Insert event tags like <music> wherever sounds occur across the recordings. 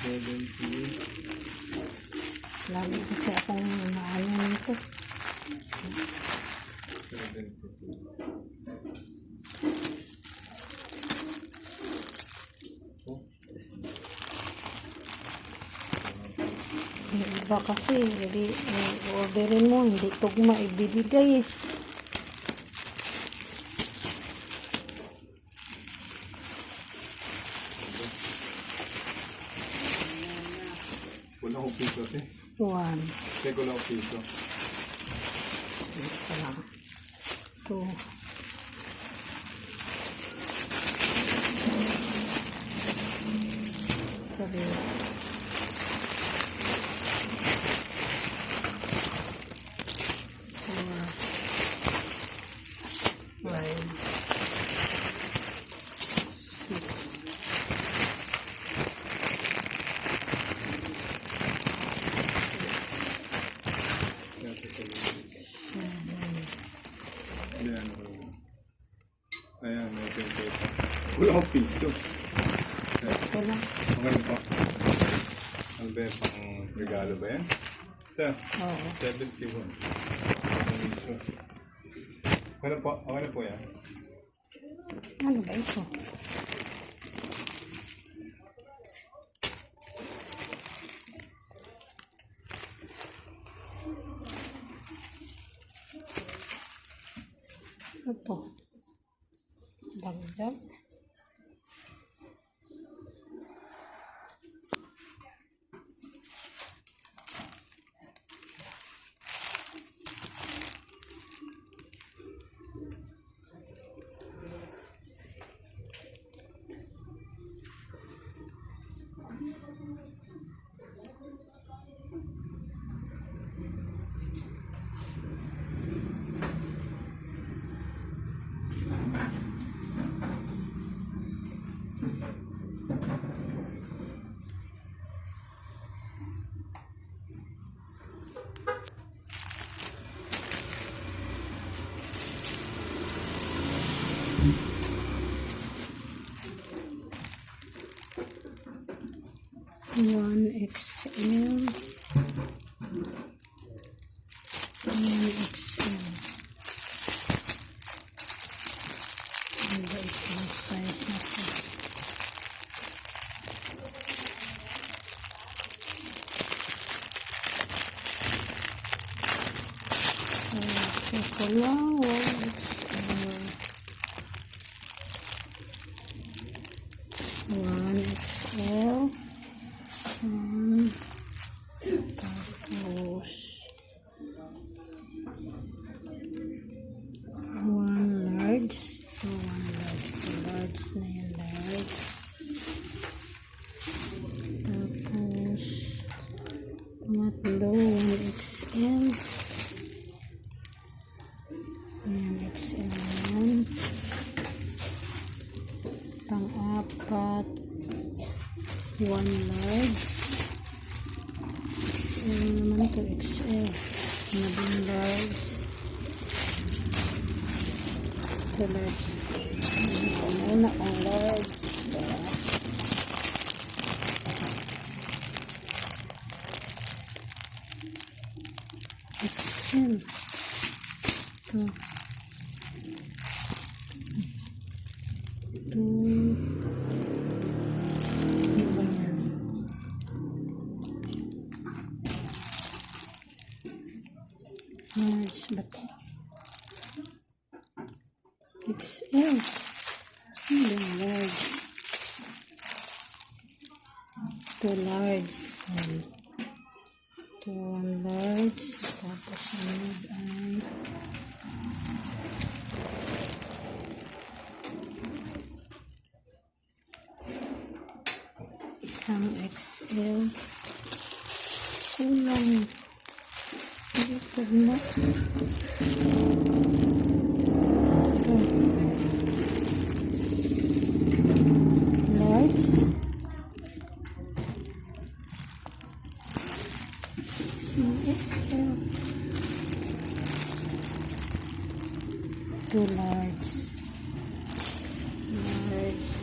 70, Lagi kasi akong maano nito. 72. Oh, iba kasi, hindi, eh, orderin mo, hindi tugma ibibigay eh. Wala akong piso, te. One, Te, wala akong piso. ito lang. Two, three, four, five, six, Ayan, oh. Ayan, may 28. Wala akong piso. Lang. Okay po. Ano ba? Pang regalo ba yan? Ito, Oo. 71. Piso. Ano po? Okay na po yan? Ano ba ito? Ito. Dagdag. One XL. One XL. Ano ba ito? Size na to. So, ito lang. Pangatlo, one XL. Ayan, XL na yan. Pang-apat, one large. XL naman to XL. Nabing large. Ito large. Ito muna ang large. XL. Ito. Sunod ay isang XL. Kulang. Hindi ko na. two large large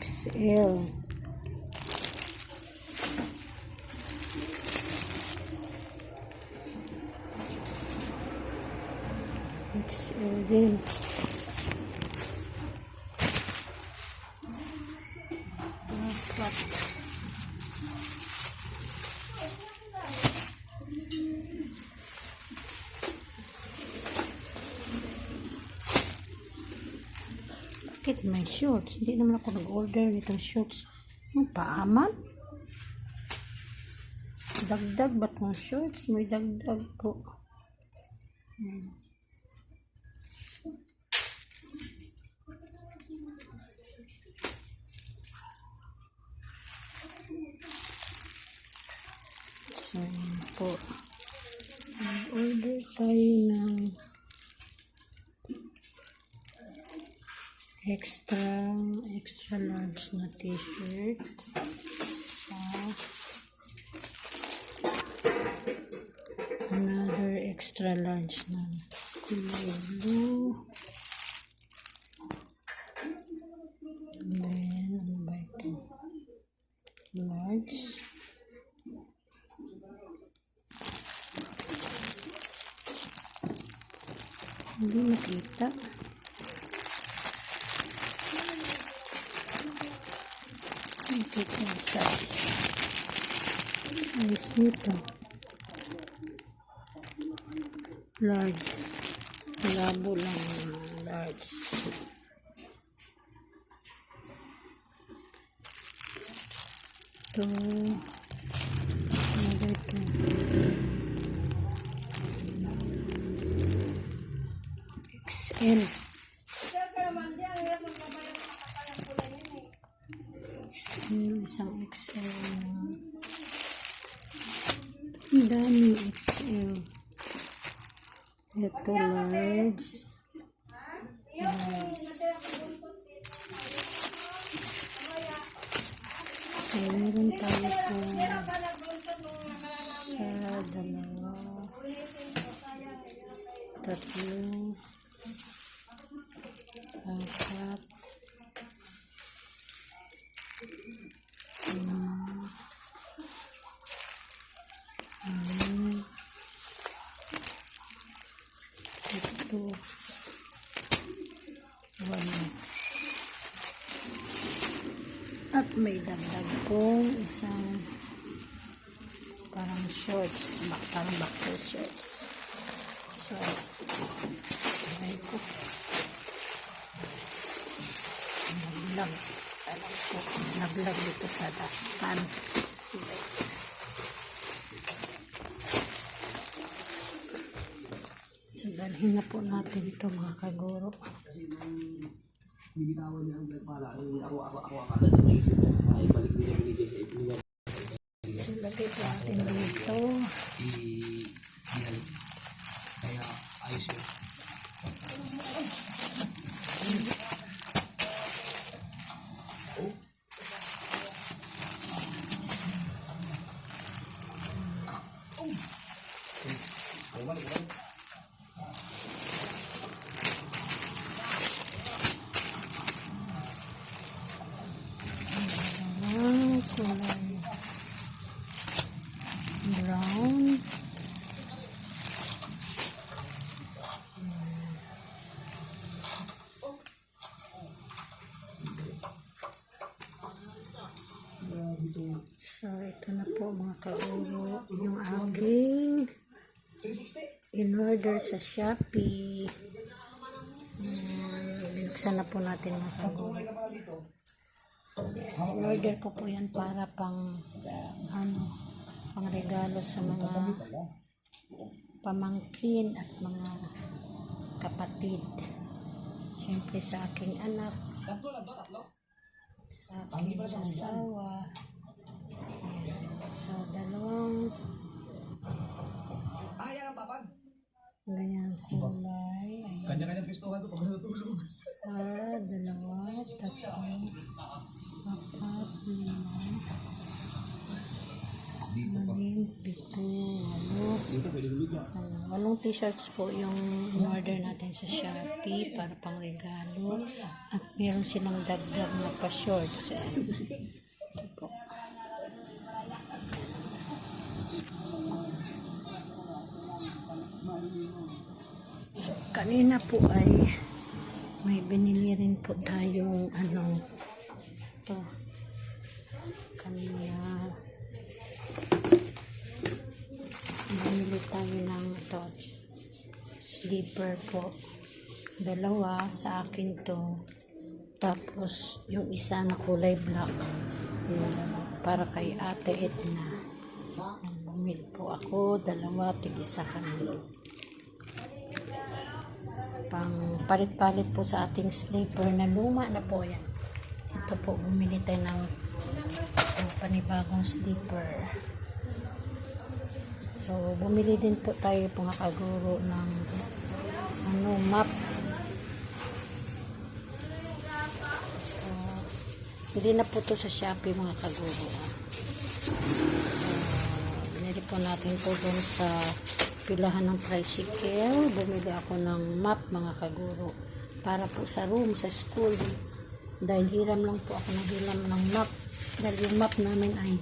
XL Bakit may shorts? Hindi naman ako nag-order nitong shorts. Ang paaman? Dagdag ba itong shorts? May dagdag po. Hmm. So, yun po. Order tayo ng extra extra large na t-shirt. Sa another extra large na kulay blue and then ano ba ito large hindi makita Yung size. Size nito. Large. Labo lang naman. Large. Ito. Ano ba ito? XL. XL, isang XL. Ang daming XL. Ito, large. Large. So, meron tayo po sa dalawa, tatlo, apat, anim, ito, walo. At may dagdag pong isang parang shorts, bak parang boxer shorts. So, ay ko. Naglag. Alam ko, naglag dito sa dustpan. So, dalhin na po natin ito mga kaguro. Binitawan niya ang pala. Ako, ako, akala niya may isip. Ay, balik nila binigay sa ibigay. So, lagay po natin dito. I, binalik. Kaya, ayos yun. Ang kulay brown. So, ito na po mga kauro yung aking in-order sa Shopee. Um, binuksan na po natin mga kauro. In-order ko po yan para pang ano, pang regalo sa mga pamangkin at mga kapatid. Siyempre sa aking anak, sa aking asawa. Ayan. So, dalawang Ay, ang papag. Ganyan kulay. Ayan. Kanya-kanya pistuhan to. Pag natutulog. Isa, dalawa, tatlo, apat, lima, anim, pito, walo, Dito, pwede niya. dalawa, walong t-shirts po yung order natin sa Shopee para pang regalo. At meron silang dagdag na pa-shorts. Kanina po ay may binili rin po tayong ano to kanina. Bumili tayo ng to sleeper po. Dalawa sa akin to. Tapos yung isa na kulay black. Yung para kay ate Edna. Bumili po ako dalawa tig isa kami pang palit-palit po sa ating sleeper na luma na po yan. Ito po, bumili tayo ng uh, panibagong sleeper. So, bumili din po tayo mga kaguro ng ano, map. So, hindi na po to sa Shopee mga kaguro. So, binili po natin po doon sa pilahan ng tricycle. Bumili ako ng map mga kaguro para po sa room, sa school. Dahil hiram lang po ako ng hiram ng map. Dahil yung map namin ay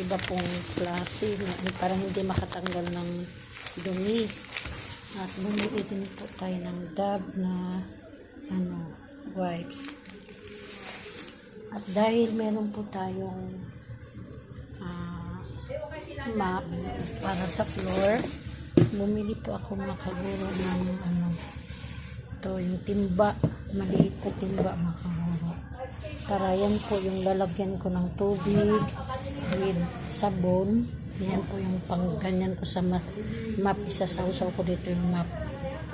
iba pong klase na parang hindi makatanggal ng dumi. At bumili din po tayo ng dab na ano, wipes. At dahil meron po tayong ah, map para sa floor. Bumili po ako mga kaguro ng ano, to yung timba, maliit na timba mga kaguro. Para yan po yung lalagyan ko ng tubig with sabon. Yan po yung pangganyan ko sa map. map. Isasawsaw ko dito yung map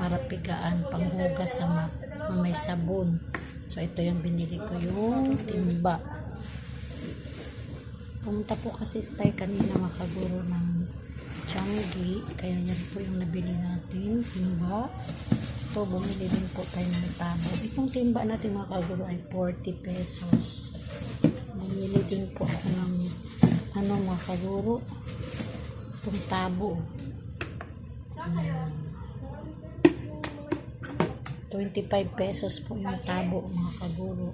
para pigaan, panghugas sa map na may sabon. So ito yung binili ko yung timba. Pumunta po kasi tayo kanina makaguro ng Changi. Kaya yan po yung nabili natin. Timba. So, bumili din po tayo ng tabo. Itong timba natin mga kaguro ay 40 pesos. Bumili din po ako ng ano mga kaguro. Itong tabo. Ayan. 25 pesos po yung tabo mga kaguro.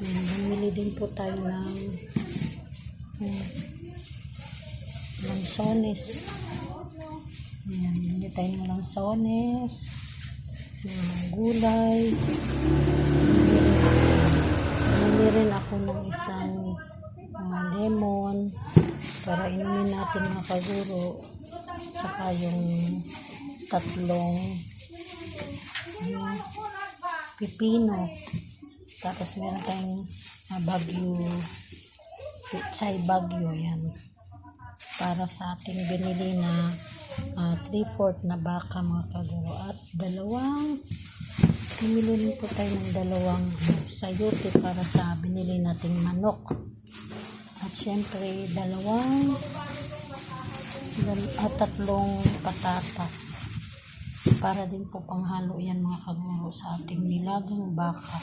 Ayan, bumili din po tayo ng Hmm. Lansones. Ayan, hindi tayo ng lansones. Ayan, ng gulay. Bumili rin ako ng isang ah, lemon para inumin natin mga kaguro. Tsaka yung tatlong ano, pipino. Tapos meron tayong uh, bagyo Pitsay Bagyo yan. Para sa ating binili na uh, 3-4 na baka mga kaguro. At dalawang bumili rin po tayo ng dalawang sayote para sa binili nating manok. At syempre dalawang dal- at tatlong patatas. Para din po panghalo yan mga kaguro sa ating nilagang baka.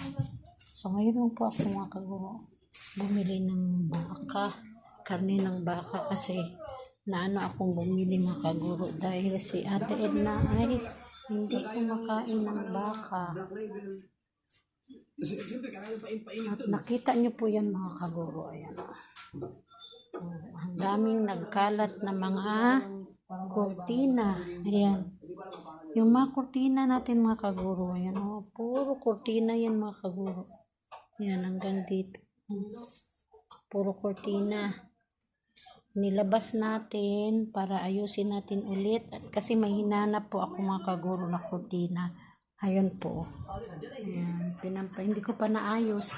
So ngayon po ako mga kaguro bumili ng baka, karne ng baka kasi naano akong bumili mga kaguro dahil si Ate Edna ay hindi kumakain ng baka. At nakita niyo po yan mga kaguro. Ayan. Oh, ang daming nagkalat na mga kurtina. Ayan. Yung mga kurtina natin mga kaguro. Ayan. Oh, puro kurtina yan mga kaguro. Ayan hanggang dito. Puro kurtina. Nilabas natin para ayusin natin ulit. At kasi may hinanap po ako mga kaguro na kurtina. Ayun po. Ayan. Pinampa, hindi ko pa naayos.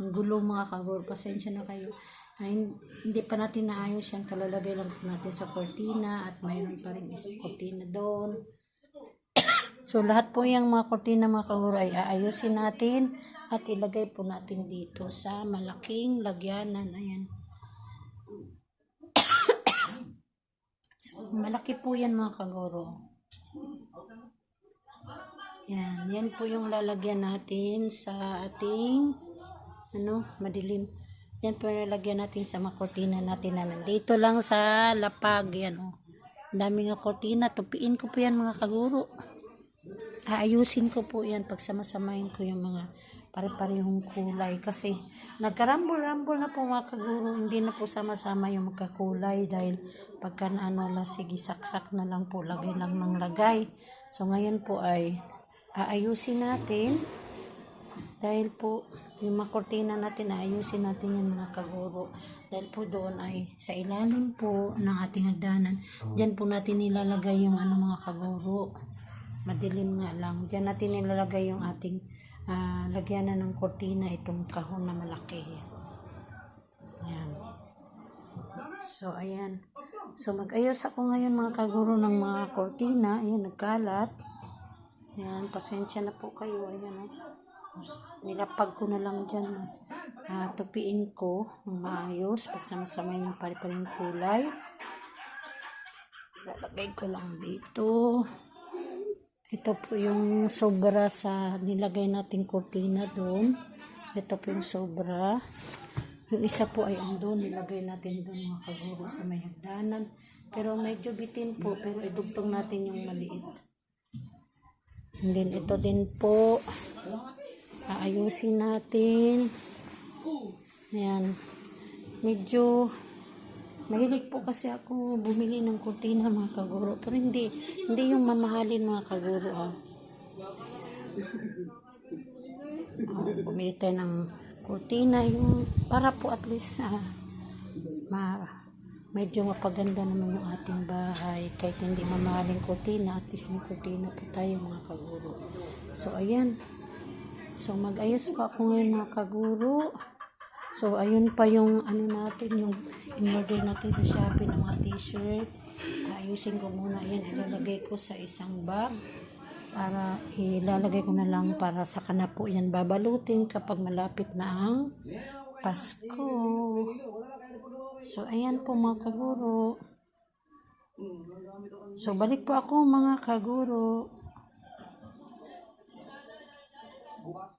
Ang gulo mga kaguro. Pasensya na kayo. Ay, hindi pa natin naayos yan. Kalalagay lang natin sa kurtina. At mayroon pa rin isang kurtina doon. <coughs> So, lahat po yung mga kurtina mga kaguro ay aayusin natin at ilagay po natin dito sa malaking lagyanan. Ayan. so, malaki po yan mga kaguro. Yan. Yan po yung lalagyan natin sa ating ano, madilim. Yan po yung lalagyan natin sa mga kurtina natin na nandito lang sa lapag. Yan o. Dami nga kortina. Tupiin ko po yan mga kaguro. Aayusin ko po yan pag samasamahin ko yung mga pare-parehong kulay. Kasi nagkarambol-rambol na po mga kaguro. Hindi na po sama-sama yung magkakulay dahil pagka na ano lang, sige saksak na lang po. Lagay lang ng lagay. So ngayon po ay aayusin natin dahil po yung mga kortina natin ayusin natin yung mga kaguro dahil po doon ay sa ilalim po ng ating hagdanan dyan po natin nilalagay yung ano mga kaguro madilim nga lang dyan natin nilalagay yung ating ah, lagyanan ng kortina itong kahon na malaki yan so ayan so mag-ayos ako ngayon mga kaguro ng mga kortina ayan nagkalat yan, pasensya na po kayo. Ayan, oh. Nilapag ko na lang dyan. ah tupiin ko maayos. Pagsama-sama yung pare-pareng kulay. Lalagay ko lang dito. Ito po yung sobra sa nilagay nating kortina doon. Ito po yung sobra. Yung isa po ay andun. Nilagay natin doon mga kaguro sa may hagdanan. Pero medyo bitin po. Pero idugtong natin yung maliit. And then ito din po. Aayusin natin. Ayan. Medyo mahilig po kasi ako bumili ng kurtina mga kaguro. Pero hindi, hindi yung mamahalin mga kaguro ah. Oh, bumili tayo ng kurtina. Yung para po at least ah, ma medyo mapaganda naman yung ating bahay. Kahit hindi mamahaling kurtina at least may kurtina po tayo mga kaguro. So ayan. So mag-ayos pa ako ngayon mga kaguro so ayun pa yung ano natin yung in-order natin sa Shopee ng mga t-shirt ayusin ko muna yan ilalagay ko sa isang bag para ilalagay ko na lang para sa kana po yan babalutin kapag malapit na ang Pasko. So, ayan po mga kaguro. So, balik po ako mga kaguro. Ilan